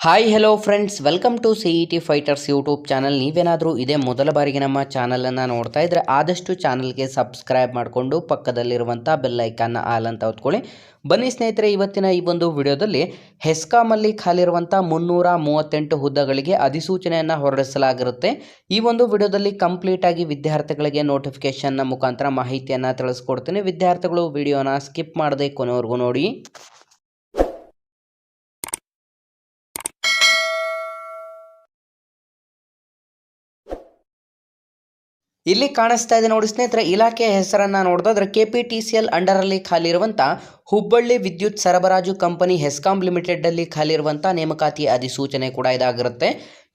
Hi hello friends welcome to C E T fighters YouTube channel ನೀವೇನಾದರೂ ಇದೇ ಮೊದಲ ಬಾರಿಗೆ ನಮ್ಮ ಚಾನಲನ್ನು ನೋಡ್ತಾ ಇದ್ದರೆ ಆದಷ್ಟು ಚಾನಲ್ಗೆ ಸಬ್ಸ್ಕ್ರೈಬ್ ಮಾಡಿಕೊಂಡು ಪಕ್ಕದಲ್ಲಿರುವಂಥ ಬೆಲ್ ಐಕಾನ್ ಆಲ್ ಅಂತ ಹೊತ್ಕೊಳ್ಳಿ. ಬನ್ನಿ ಸ್ನೇಹಿತರೆ, ಇವತ್ತಿನ ಈ ಒಂದು ವಿಡಿಯೋದಲ್ಲಿ ಹೆಸ್ಕಾಮಲ್ಲಿ ಖಾಲಿರುವಂಥ ಮುನ್ನೂರ ಮೂವತ್ತೆಂಟು ಹುದ್ದೆಗಳಿಗೆ ಅಧಿಸೂಚನೆಯನ್ನು ಹೊರಡಿಸಲಾಗಿರುತ್ತೆ. ಈ ಒಂದು ವಿಡಿಯೋದಲ್ಲಿ ಕಂಪ್ಲೀಟಾಗಿ ವಿದ್ಯಾರ್ಥಿಗಳಿಗೆ ನೋಟಿಫಿಕೇಷನ್ನ ಮುಖಾಂತರ ಮಾಹಿತಿಯನ್ನು ತಿಳಿಸ್ಕೊಡ್ತೀನಿ. ವಿದ್ಯಾರ್ಥಿಗಳು ವಿಡಿಯೋನ ಸ್ಕಿಪ್ ಮಾಡದೆ ಕೊನೆವರೆಗೂ ನೋಡಿ. ಇಲ್ಲಿ ಕಾಣಿಸ್ತಾ ಇದೆ ನೋಡಿ ಸ್ನೇಹಿತರೆ, ಇಲಾಖೆಯ ಹೆಸರನ್ನ ನೋಡಿದ್ರೆ K P T C L ಅಂಡರಲ್ಲಿ ಖಾಲಿ ಇರುವಂತಹ ಹುಬ್ಬಳ್ಳಿ ವಿದ್ಯುತ್ ಸರಬರಾಜು ಕಂಪನಿ ಹೆಸ್ಕಾಂ ಲಿಮಿಟೆಡ್ ಅಲ್ಲಿ ಖಾಲಿ ಇರುವಂಥ ನೇಮಕಾತಿ ಅಧಿಸೂಚನೆ ಕೂಡ ಇದಾಗಿರುತ್ತೆ.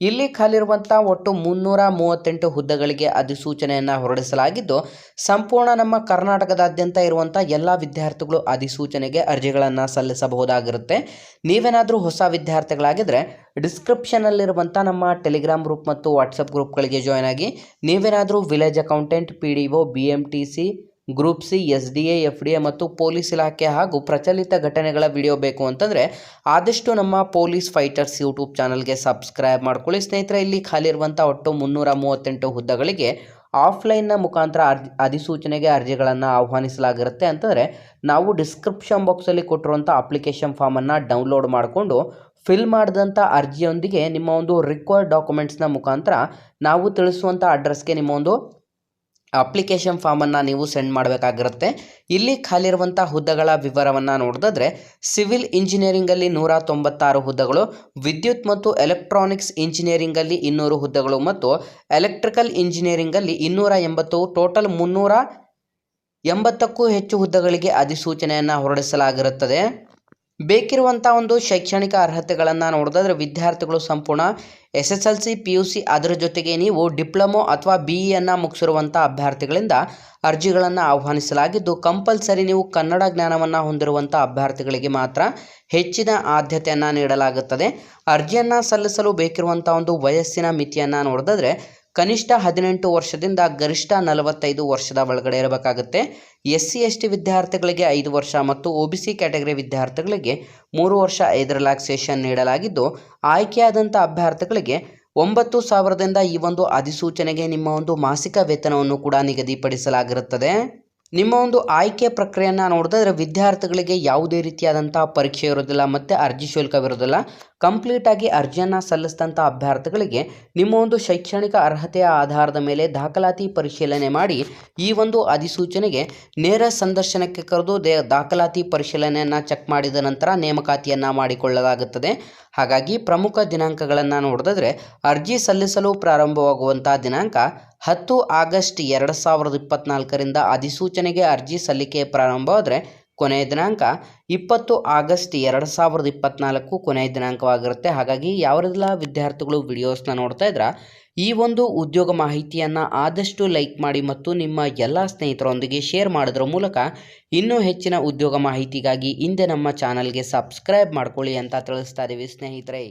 ಇಲ್ಲಿ ಖಾಲಿರುವಂಥ ಒಟ್ಟು ಮುನ್ನೂರ ಮೂವತ್ತೆಂಟು ಹುದ್ದೆಗಳಿಗೆ ಅಧಿಸೂಚನೆಯನ್ನು ಹೊರಡಿಸಲಾಗಿದ್ದು, ಸಂಪೂರ್ಣ ನಮ್ಮ ಕರ್ನಾಟಕದಾದ್ಯಂತ ಇರುವಂಥ ಎಲ್ಲ ವಿದ್ಯಾರ್ಥಿಗಳು ಅಧಿಸೂಚನೆಗೆ ಅರ್ಜಿಗಳನ್ನು ಸಲ್ಲಿಸಬಹುದಾಗಿರುತ್ತೆ. ನೀವೇನಾದರೂ ಹೊಸ ವಿದ್ಯಾರ್ಥಿಗಳಾಗಿದ್ದರೆ ಡಿಸ್ಕ್ರಿಪ್ಷನಲ್ಲಿರುವಂಥ ನಮ್ಮ ಟೆಲಿಗ್ರಾಮ್ ಗ್ರೂಪ್ ಮತ್ತು ವಾಟ್ಸಪ್ ಗ್ರೂಪ್ಗಳಿಗೆ ಜಾಯ್ನ್ ಆಗಿ ನೀವೇನಾದರೂ village accountant, P D O, B M T C group C, S D A, F D A ಮತ್ತು ಪೊಲೀಸ್ ಇಲಾಖೆ ಹಾಗೂ ಪ್ರಚಲಿತ ಘಟನೆಗಳ ವಿಡಿಯೋ ಬೇಕು ಅಂತಂದರೆ ಆದಷ್ಟು ನಮ್ಮ ಪೊಲೀಸ್ ಫೈಟರ್ಸ್ ಯೂಟ್ಯೂಬ್ ಚಾನಲ್ಗೆ ಸಬ್ಸ್ಕ್ರೈಬ್ ಮಾಡ್ಕೊಳ್ಳಿ. ಸ್ನೇಹಿತರೆ, ಇಲ್ಲಿ ಖಾಲಿ ಇರುವಂಥ ಒಟ್ಟು ಮುನ್ನೂರ ಮೂವತ್ತೆಂಟು ಹುದ್ದೆಗಳಿಗೆ ಆಫ್ಲೈನ್ನ ಮುಖಾಂತರ ಅರ್ಜಿ, ಅಧಿಸೂಚನೆಗೆ ಅರ್ಜಿಗಳನ್ನು ಆಹ್ವಾನಿಸಲಾಗಿರುತ್ತೆ ಅಂತಂದರೆ ನಾವು ಡಿಸ್ಕ್ರಿಪ್ಷನ್ ಬಾಕ್ಸಲ್ಲಿ ಕೊಟ್ಟಿರುವಂಥ ಅಪ್ಲಿಕೇಶನ್ ಫಾರ್ಮನ್ನು ಡೌನ್ಲೋಡ್ ಮಾಡಿಕೊಂಡು ಫಿಲ್ ಮಾಡಿದಂಥ ಅರ್ಜಿಯೊಂದಿಗೆ ನಿಮ್ಮ ಒಂದು ರಿಕ್ವೈರ್ಡ್ ಡಾಕ್ಯುಮೆಂಟ್ಸ್ನ ಮುಖಾಂತರ ನಾವು ತಿಳಿಸುವಂಥ ಅಡ್ರೆಸ್ಗೆ ನಿಮ್ಮ ಒಂದು ಅಪ್ಲಿಕೇಶನ್ ಫಾರ್ಮನ್ನು ನೀವು ಸೆಂಡ್ ಮಾಡಬೇಕಾಗಿರುತ್ತೆ. ಇಲ್ಲಿ ಖಾಲಿರುವಂಥ ಹುದ್ದೆಗಳ ವಿವರವನ್ನು ನೋಡಿದ್ರೆ ಸಿವಿಲ್ ಇಂಜಿನಿಯರಿಂಗಲ್ಲಿ ನೂರ ತೊಂಬತ್ತಾರು ಹುದ್ದೆಗಳು, ವಿದ್ಯುತ್ ಮತ್ತು ಎಲೆಕ್ಟ್ರಾನಿಕ್ಸ್ ಇಂಜಿನಿಯರಿಂಗಲ್ಲಿ ಇನ್ನೂರು ಹುದ್ದೆಗಳು ಮತ್ತು ಎಲೆಕ್ಟ್ರಿಕಲ್ ಇಂಜಿನಿಯರಿಂಗಲ್ಲಿ ಇನ್ನೂರ ಎಂಬತ್ತು ಟೋಟಲ್ ಮುನ್ನೂರ ಎಂಬತ್ತಕ್ಕೂ ಹೆಚ್ಚು ಹುದ್ದೆಗಳಿಗೆ ಅಧಿಸೂಚನೆಯನ್ನು ಹೊರಡಿಸಲಾಗಿರುತ್ತದೆ. ಬೇಕಿರುವಂಥ ಒಂದು ಶೈಕ್ಷಣಿಕ ಅರ್ಹತೆಗಳನ್ನು ನೋಡಿದ್ರೆ ವಿದ್ಯಾರ್ಥಿಗಳು ಸಂಪೂರ್ಣ S S L C P U C ಅದರ ಜೊತೆಗೆ ನೀವು ಡಿಪ್ಲೊಮೊ ಅಥವಾ ಬಿ ಇಯನ್ನು ಮುಗಿಸಿರುವಂಥ ಅಭ್ಯರ್ಥಿಗಳಿಂದ ಅರ್ಜಿಗಳನ್ನು ಆಹ್ವಾನಿಸಲಾಗಿದ್ದು, ಕಂಪಲ್ಸರಿ ನೀವು ಕನ್ನಡ ಜ್ಞಾನವನ್ನು ಹೊಂದಿರುವಂಥ ಅಭ್ಯರ್ಥಿಗಳಿಗೆ ಮಾತ್ರ ಹೆಚ್ಚಿನ ಆದ್ಯತೆಯನ್ನು ನೀಡಲಾಗುತ್ತದೆ. ಅರ್ಜಿಯನ್ನು ಸಲ್ಲಿಸಲು ಬೇಕಿರುವಂಥ ಒಂದು ವಯಸ್ಸಿನ ಮಿತಿಯನ್ನು ನೋಡಿದ್ರೆ ಕನಿಷ್ಠ ಹದಿನೆಂಟು ವರ್ಷದಿಂದ ಗರಿಷ್ಠ ನಲವತ್ತೈದು ವರ್ಷದ ಒಳಗಡೆ ಇರಬೇಕಾಗುತ್ತೆ. ಎಸ್ ಸಿ ಎಸ್ ಟಿ ವಿದ್ಯಾರ್ಥಿಗಳಿಗೆ ಐದು ವರ್ಷ ಮತ್ತು ಒ ಬಿ ಸಿ ಕ್ಯಾಟಗರಿ ವಿದ್ಯಾರ್ಥಿಗಳಿಗೆ ಮೂರು ವರ್ಷ ಐದು ರಿಲ್ಯಾಕ್ಸೇಷನ್ ನೀಡಲಾಗಿದ್ದು, ಆಯ್ಕೆಯಾದಂಥ ಅಭ್ಯರ್ಥಿಗಳಿಗೆ ಒಂಬತ್ತು ಸಾವಿರದಿಂದ ಈ ಒಂದು ಅಧಿಸೂಚನೆಗೆ ನಿಮ್ಮ ಒಂದು ಮಾಸಿಕ ವೇತನವನ್ನು ಕೂಡ ನಿಗದಿಪಡಿಸಲಾಗಿರುತ್ತದೆ. ನಿಮ್ಮ ಒಂದು ಆಯ್ಕೆ ಪ್ರಕ್ರಿಯೆಯನ್ನು ನೋಡಿದ್ರೆ ವಿದ್ಯಾರ್ಥಿಗಳಿಗೆ ಯಾವುದೇ ರೀತಿಯಾದಂತಹ ಪರೀಕ್ಷೆ ಇರೋದಿಲ್ಲ, ಮತ್ತು ಅರ್ಜಿ ಶುಲ್ಕವಿರೋದಿಲ್ಲ ಕಂಪ್ಲೀಟಾಗಿ ಅರ್ಜಿಯನ್ನು ಸಲ್ಲಿಸಿದಂಥ ಅಭ್ಯರ್ಥಿಗಳಿಗೆ ನಿಮ್ಮ ಒಂದು ಶೈಕ್ಷಣಿಕ ಅರ್ಹತೆಯ ಆಧಾರದ ಮೇಲೆ ದಾಖಲಾತಿ ಪರಿಶೀಲನೆ ಮಾಡಿ ಈ ಒಂದು ಅಧಿಸೂಚನೆಗೆ ನೇರ ಸಂದರ್ಶನಕ್ಕೆ ಕರೆದು ದಾಖಲಾತಿ ಪರಿಶೀಲನೆಯನ್ನು ಚೆಕ್ ಮಾಡಿದ ನಂತರ ನೇಮಕಾತಿಯನ್ನು ಮಾಡಿಕೊಳ್ಳಲಾಗುತ್ತದೆ. ಹಾಗಾಗಿ ಪ್ರಮುಖ ದಿನಾಂಕಗಳನ್ನು ನೋಡಿದ್ರೆ ಅರ್ಜಿ ಸಲ್ಲಿಸಲು ಪ್ರಾರಂಭವಾಗುವಂಥ ದಿನಾಂಕ ಹತ್ತು ಆಗಸ್ಟ್ ಎರಡು ಸಾವಿರದ ಇಪ್ಪತ್ತ್ನಾಲ್ಕರಿಂದ ಅಧಿಸೂಚನೆಗೆ ಅರ್ಜಿ ಸಲ್ಲಿಕೆ ಪ್ರಾರಂಭವಾದರೆ ಕೊನೆಯ ದಿನಾಂಕ ಇಪ್ಪತ್ತು ಆಗಸ್ಟ್ ಎರಡು ಸಾವಿರದ ಇಪ್ಪತ್ತ್ನಾಲ್ಕು ಕೊನೆಯ ದಿನಾಂಕವಾಗಿರುತ್ತೆ. ಹಾಗಾಗಿ ಯಾವುದೆಲ್ಲ ವಿದ್ಯಾರ್ಥಿಗಳು ವಿಡಿಯೋಸ್ನ ನೋಡ್ತಾ ಇದ್ರೆ, ಈ ಒಂದು ಉದ್ಯೋಗ ಮಾಹಿತಿಯನ್ನು ಆದಷ್ಟು ಲೈಕ್ ಮಾಡಿ ಮತ್ತು ನಿಮ್ಮ ಎಲ್ಲ ಸ್ನೇಹಿತರೊಂದಿಗೆ ಶೇರ್ ಮಾಡೋದ್ರ ಮೂಲಕ ಇನ್ನೂ ಹೆಚ್ಚಿನ ಉದ್ಯೋಗ ಮಾಹಿತಿಗಾಗಿ ಹಿಂದೆ ನಮ್ಮ ಚಾನಲ್ಗೆ ಸಬ್ಸ್ಕ್ರೈಬ್ ಮಾಡ್ಕೊಳ್ಳಿ ಅಂತ ತಿಳಿಸ್ತಾ ಇದ್ದೀವಿ ಸ್ನೇಹಿತರೆ.